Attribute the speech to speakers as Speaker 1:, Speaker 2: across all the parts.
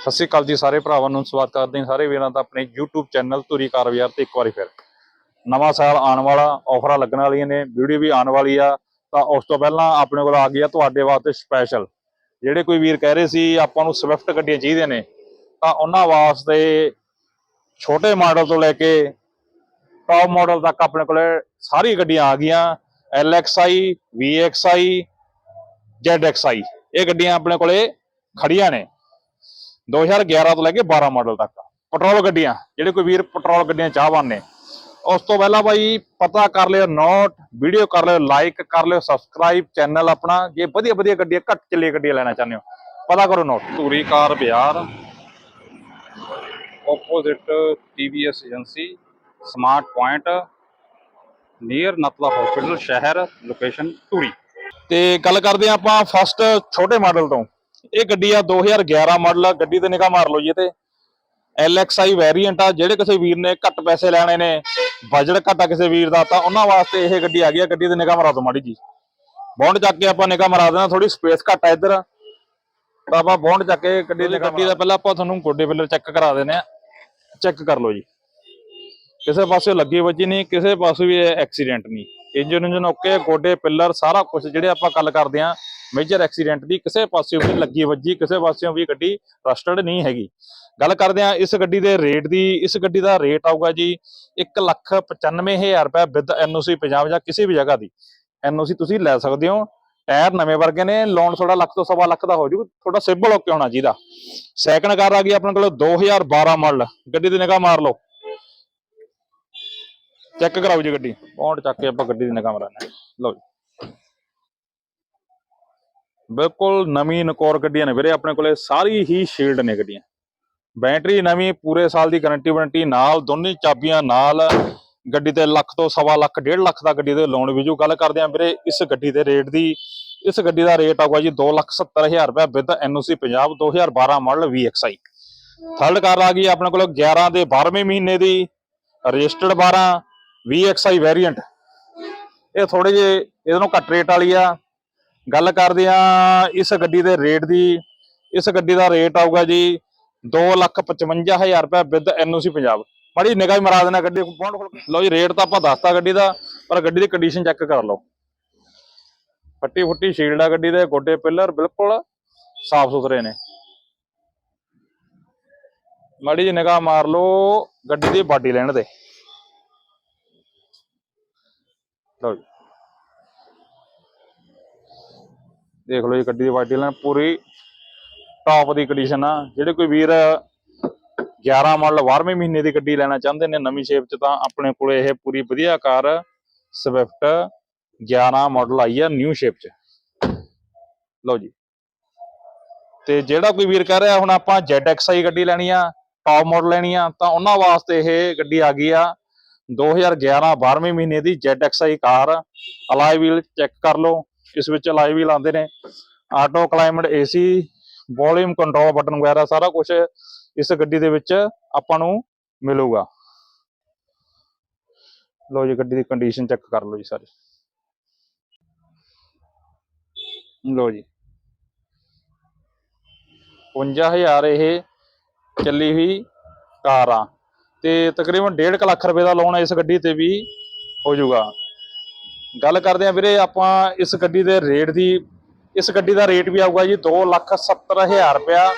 Speaker 1: ਸਤਿ ਸ਼੍ਰੀ ਅਕਾਲ ਜੀ ਸਾਰੇ ਭਰਾਵਾਂ ਨੂੰ, ਸਵਾਗਤ ਕਰਦੇ ਹਾਂ ਸਾਰੇ ਵੀਰਾਂ ਦਾ ਆਪਣੇ YouTube ਚੈਨਲ ਧੂਰੀ ਕਾਰ ਬਾਜ਼ਾਰ ਤੇ ਇੱਕ ਵਾਰੀ ਫਿਰ। ਨਵਾਂ ਸਾਲ ਆਉਣ ਵਾਲਾ, ਆਫਰਾਂ ਲੱਗਣ ਵਾਲੀਆਂ ਨੇ, ਵੀਡੀਓ ਵੀ ਆਉਣ ਵਾਲੀ ਆ, ਤਾਂ ਉਸ ਤੋਂ ਪਹਿਲਾਂ ਆਪਣੇ ਕੋਲ ਆ ਗਈ ਆ ਤੁਹਾਡੇ ਵਾਸਤੇ ਸਪੈਸ਼ਲ ਜਿਹੜੇ ਕੋਈ ਵੀਰ ਕਹਿ ਰਹੇ ਸੀ, ਆਪਾਂ ਨੂੰ ਸਵਿਫਟ ਗੱਡੀਆਂ ਚਾਹੀਦੀਆਂ ਨੇ, ਤਾਂ ਉਹਨਾਂ ਵਾਸਤੇ ਛੋਟੇ ਮਾਡਲ ਤੋਂ ਲੈ ਕੇ ਟੌਪ ਮਾਡਲ ਤੱਕ ਆਪਣੇ ਕੋਲੇ ਸਾਰੀ ਗੱਡੀਆਂ ਆ ਗਈਆਂ। LXI, VXI, ZXI, ਇਹ ਗੱਡੀਆਂ ਆਪਣੇ ਕੋਲੇ ਖੜੀਆਂ ਨੇ। 2011 ਤੋਂ ਲੈ ਕੇ 12 ਮਾਡਲ ਤੱਕ ਪੈਟਰੋਲ ਗੱਡੀਆਂ ਜਿਹੜੇ ਕੋਈ ਵੀਰ ਪੈਟਰੋਲ ਗੱਡੀਆਂ ਚਾਹਵਾਨ ਨੇ। ਉਸ ਤੋਂ ਪਹਿਲਾਂ ਬਾਈ ਪਤਾ ਕਰ ਲਿਓ ਨੋਟ ਵੀਡੀਓ ਕਰ ਲਿਓ ਲਾਈਕ ਕਰ ਲਿਓ ਸਬਸਕ੍ਰਾਈਬ ਚੈਨਲ ਆਪਣਾ ਜੇ ਵਧੀਆ ਵਧੀਆ ਗੱਡੀਆਂ ਘੱਟ ਚੱਲੇ ਗੱਡੀਆਂ ਲੈਣਾ ਚਾਹੁੰਦੇ ਹੋ ਪਤਾ ਕਰੋ ਨੋਟ ਧੂਰੀ ਕਾਰ ਬਾਜ਼ਾਰ opposite TVS agency smart point near Natla hospital ਸ਼ਹਿਰ ਲੋਕੇਸ਼ਨ ਧੂਰੀ। ਤੇ ਗੱਲ ਕਰਦੇ ਆਪਾਂ ਫਸਟ ਛੋਟੇ ਮਾਡਲ ਤੋਂ। ਇਹ ਗੱਡੀ ਆ 2011 ਮਾਡਲ ਆ ਗੱਡੀ ਤੇ ਨਿਗਾਹ ਮਾਰ ਲਓ ਜੀ ਤੇ। LXI ਵੈਰੀਐਂਟ ਆ ਜਿਹੜੇ ਕਿਸੇ ਵੀਰ ਨੇ ਘੱਟ ਪੈਸੇ ਲੈਣੇ ਨੇ ਬਜਟ ਘੱਟ ਕਿਸੇ ਵੀਰ ਦਾ ਤਾਂ ਉਹਨਾਂ ਵਾਸਤੇ ਇਹ ਗੱਡੀ ਆ ਗਈ ਆ ਗੱਡੀ ਤੇ ਨਿਗਾਹ ਮਾਰਾ ਦਿਓ ਮਾੜੀ ਜੀ। ਬੌਂਡ ਚੱਕ ਕੇ ਆਪਾਂ ਨਿਗਾਹ ਮਾਰਾ ਦੇਣਾ ਥੋੜੀ ਸਪੇਸ ਘੱਟ ਆ ਇੱਧਰ। ਤਾਂ ਆਪਾਂ ਬੌਂਡ ਚੱਕ ਕੇ ਗੱਡੀ ਦੇ ਗੱਡੀ ਦਾ ਪਹਿਲਾਂ ਆਪਾਂ ਤੁਹਾਨੂੰ ਗੋਡੇ ਬਿੱਲਰ ਚੈੱਕ ਕਰਾ ਦਿੰਦੇ ਆ ਚੈੱਕ ਕਰ ਲਓ ਜੀ। ਕਿਸੇ ਪਾਸੇ ਲੱਗੀ ਵੱਜੀ ਨਹੀਂ ਕਿਸੇ ਪਾਸੇ ਵੀ ਐਕਸੀਡੈਂਟ ਨਹੀਂ। ਇੰਜਨ ਇੰਜਨ ਓਕੇ ਗੋਡੇ ਪਿੱਲਰ ਸਾਰਾ ਕੁਝ ਜਿਹੜੇ ਆਪਾਂ ਗੱਲ ਕਰਦੇ ਆ ਮੇਜਰ ਐਕਸੀਡੈਂਟ ਦੀ ਕਿਸੇ ਪਾਸੇ ਵੀ ਲੱਗੀ ਵੱਜੀ, ਕਿਸੇ ਪਾਸਿਓਂ ਵੀ ਗੱਡੀ ਰਸਟਡ ਨਹੀਂ ਹੈਗੀ। ਗੱਲ ਕਰਦੇ ਆ ਇਸ ਗੱਡੀ ਦੇ ਰੇਟ ਦੀ, ਇਸ ਗੱਡੀ ਦਾ ਰੇਟ ਆਊਗਾ ਜੀ 195000 ਰੁਪਏ ਵਿਦ ਐਨਓਸੀ ਪੰਜਾਬ ਜਾਂ ਕਿਸੇ ਵੀ ਜਗ੍ਹਾ ਦੀ। ਐਨਓਸੀ ਤੁਸੀਂ ਲੈ ਸਕਦੇ ਹੋ। ਟਾਇਰ ਨਵੇਂ ਵਰਗੇ ਨੇ ਲੋਨ ਥੋੜਾ ਲੱਖ ਤੋਂ ਸਵਾ ਲੱਖ ਦਾ ਹੋ ਜੂ। ਥੋੜਾ ਸਿਬਲ ਓਕੇ ਹੋਣਾ ਚਾਹੀਦਾ। ਸੈਕੰਡ ਕਾਰ ਆ ਗਈ ਆਪਣੇ ਕੋਲ 2012 ਮਾਡਲ ਗੱਡੀ ਦੀ ਨਿਗਾਹ ਮਾਰ ਲਓ। ਚੈੱਕ ਕਰਾਓ ਜੀ ਗੱਡੀ। ਪੌਂਡ ਚੱਕ ਕੇ ਆਪਾਂ ਗੱਡੀ ਦੀ ਨਿਗਾਹ ਮਾਰਾਂਗੇ। ਲਓ ਜੀ। ਬਿਲਕੁਲ ਨਵੀਂ ਨਕੌਰ ਗੱਡੀਆਂ ਨੇ ਵੀਰੇ, ਆਪਣੇ ਕੋਲੇ ਸਾਰੀ ਹੀ ਸ਼ੀਲਡ ਨੇ ਗੱਡੀਆਂ। ਬੈਟਰੀ ਨਵੀਂ, ਪੂਰੇ ਸਾਲ ਦੀ ਗਾਰੰਟੀ ਵਾਰੰਟੀ ਨਾਲ, ਦੋਨੇ ਚਾਬੀਆਂ ਨਾਲ। ਗੱਡੀ ਤੇ ਲੱਖ ਤੋਂ ਸਵਾ ਲੱਖ, ਡੇਢ ਲੱਖ ਦਾ ਗੱਡੀ ਦੇ ਲੋਨ ਵੀ ਜੋ। ਗੱਲ ਕਰਦੇ ਆਂ ਵੀਰੇ, ਇਸ ਗੱਡੀ ਦੇ ਰੇਟ ਦੀ। ਇਸ ਗੱਡੀ ਦਾ ਰੇਟ ਆਊਗਾ ਜੀ 270000 ਰੁਪਏ with NOC Punjab 2012 model VXI third car ਆ ਗਈ ਆਪਣੇ ਕੋਲ 11 ਦੇ 12ਵੇਂ ਮਹੀਨੇ ਦੀ। ਰਜਿਸਟਰਡ 12 VXI ਵੇਰੀਐਂਟ ਇਹ ਥੋੜੇ ਜੇ ਇਹਦੇ ਨੂੰ ਘੱਟ ਰੇਟ ਵਾਲੀ ਆ। ਗੱਲ ਕਰਦੇ ਆ ਇਸ ਗੱਡੀ ਦੇ ਰੇਟ ਦੀ। ਇਸ ਗੱਡੀ ਦਾ ਰੇਟ ਆਊਗਾ ਜੀ 255000 ਰੁਪਏ ਵਿਦ ਐਨਓਸੀ ਪੰਜਾਬ। ਬੜੀ ਨਿਗਾਹ ਹੀ ਮਰਾ ਦੇਣਾ ਗੱਡੀ ਬੌਂਡ ਖੋਲ ਲਓ ਜੀ, ਰੇਟ ਤਾਂ ਆਪਾਂ ਦੱਸਤਾ ਗੱਡੀ ਦਾ, ਪਰ ਗੱਡੀ ਦੀ ਕੰਡੀਸ਼ਨ ਚੈੱਕ ਕਰ ਲਓ। ਫੱਟੀ ਫੁੱਟੀ ਸ਼ੀਲਡ ਆ ਗੱਡੀ ਦੇ, ਗੋਡੇ ਪਿੱਲਰ ਬਿਲਕੁਲ ਸਾਫ਼ ਸੁਥਰੇ ਨੇ। ਮਾੜੀ ਜੀ ਨਿਗਾਹ ਮਾਰ ਲਓ ਗੱਡੀ ਦੀ ਬਾਡੀ ਲੈਣ ਦੇ। ਲਓ ਜੀ। ਦੇਖ ਲਓ ਜੀ, ਗੱਡੀ ਦੀ ਬਾਡੀ ਲੈਣ, ਪੂਰੀ ਟੌਪ ਦੀ ਕੰਡੀਸ਼ਨ ਆ। ਜਿਹੜੇ ਕੋਈ ਵੀਰ 11 ਮਾਡਲ 12ਵੇਂ ਮਹੀਨੇ ਦੀ ਗੱਡੀ ਲੈਣਾ ਚਾਹੁੰਦੇ ਨੇ, ਨਵੀਂ ਸ਼ੇਪ 'ਚ ਤਾਂ ਆਪਣੇ ਕੋਲੇ ਇਹ ਪੂਰੀ ਵਧੀਆ ਕਾਰ ਸਵਿਫਟ 11 ਮਾਡਲ ਆਈ ਆ ਨਿਊ ਸ਼ੇਪ 'ਚ। ਲਓ ਜੀ। ਤੇ ਜਿਹੜਾ ਕੋਈ ਵੀਰ ਕਹਿ ਰਿਹਾ, ਹੁਣ ਆਪਾਂ ZXI ਗੱਡੀ ਲੈਣੀ ਆ ਟੌਪ ਮਾਡਲ ਲੈਣੀ ਆ, ਤਾਂ ਉਹਨਾਂ ਵਾਸਤੇ ਇਹ ਗੱਡੀ ਆ ਗਈ ਆ। 2011 12ਵੇਂ ਮਹੀਨੇ ਦੀ ZXI car alloy wheel check ਕਰ ਲਓ। ਇਸ ਵਿੱਚ ਅਲਾਈ ਵੀਲ ਲਾਉਂਦੇ ਨੇ। Auto, climate, AC volume control button ਵਗੈਰਾ ਸਾਰਾ ਕੁਝ ਇਸ ਗੱਡੀ ਦੇ ਵਿੱਚ ਆਪਾਂ ਨੂੰ ਮਿਲੂਗਾ। ਲੋ ਜੀ, ਗੱਡੀ ਦੀ ਕੰਡੀਸ਼ਨ ਚੈੱਕ ਕਰ ਲਓ ਜੀ ਸਾਰੇ। ਲੋ ਜੀ। 55000 ਇਹ ਚੱਲੀ ਹੋਈ ਕਾਰ ਆ। ਤੇ ਤਕਰੀਬਨ 1.5 ਲੱਖ ਰੁਪਏ ਦਾ ਲੋਨ ਇਸ ਗੱਡੀ ਤੇ ਵੀ ਹੋ ਜਾਊਗਾ ਗੱਲ ਕਰਦੇ ਆ ਵੀਰੇ, ਆਪਾਂ ਇਸ ਗੱਡੀ ਦੇ ਰੇਟ ਦੀ, ਇਸ ਗੱਡੀ ਦਾ ਰੇਟ ਵੀ ਆਊਗਾ ਜੀ 270000 ਰੁਪਇਆ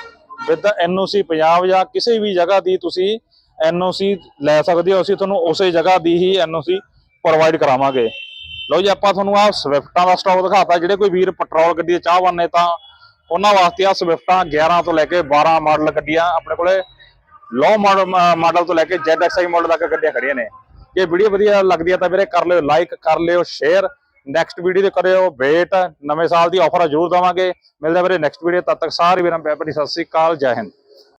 Speaker 1: ਵਿਦ ਐਨਓਸੀ ਪੰਜਾਬ ਜਾਂ ਕਿਸੇ ਵੀ ਜਗ੍ਹਾ ਦੀ ਤੁਸੀਂ ਐਨਓਸੀ ਲੈ ਸਕਦੇ ਹੋ। ਅਸੀਂ ਤੁਹਾਨੂੰ ਉਸੇ ਜਗ੍ਹਾ ਦੀ ਹੀ ਐਨਓਸੀ ਪ੍ਰੋਵਾਈਡ ਕਰਾਵਾਂਗੇ। ਲਓ ਜੀ, ਆਪਾਂ ਤੁਹਾਨੂੰ ਆ ਸਵਿਫਟਾਂ ਦਾ ਸਟਾਕ ਦਿਖਾਤਾ। ਜਿਹੜੇ ਕੋਈ ਵੀਰ ਪੈਟਰੋਲ ਗੱਡੀ ਦੇ ਚਾਹਵਾਨ ਨੇ ਤਾਂ ਉਹਨਾਂ ਵਾਸਤੇ ਆ ਸਵਿਫਟਾਂ 11 ਤੋਂ ਲੈ ਕੇ 12 ਮਾਡਲ ਗੱਡੀਆਂ ਆਪਣੇ ਕੋਲੇ ਲੋ ਮਾਡਲ ਮਾਡਲ ਤੋਂ ਲੈ ਕੇ ZXI ਮਾਡਲ ਤੱਕ ਗੱਡੀਆਂ ਖੜੀਆਂ ਨੇ। ਜੇ ਵੀਡੀਓ ਵਧੀਆ ਲੱਗਦੀ ਹੈ ਤਾਂ ਵੀਰੇ ਕਰ ਲਿਓ ਲਾਈਕ ਕਰ ਲਿਓ ਸ਼ੇਅਰ ਨੈਕਸਟ ਵੀਡੀਓ 'ਤੇ ਕਰਿਓ ਵੇਟ ਨਵੇਂ ਸਾਲ ਦੀ ਆਫਰ ਜ਼ਰੂਰ ਦਵਾਂਗੇ। ਮਿਲਦੇ ਆ ਵੀਰੇ ਨੈਕਸਟ ਵੀਡੀਓ ਤਦ ਤੱਕ ਸਾਰੇ ਵੀਰਾਂ ਪਿਆਰ ਭਰੀ ਸਤਿ ਸ੍ਰੀ ਅਕਾਲ, ਜੈ ਹਿੰਦ।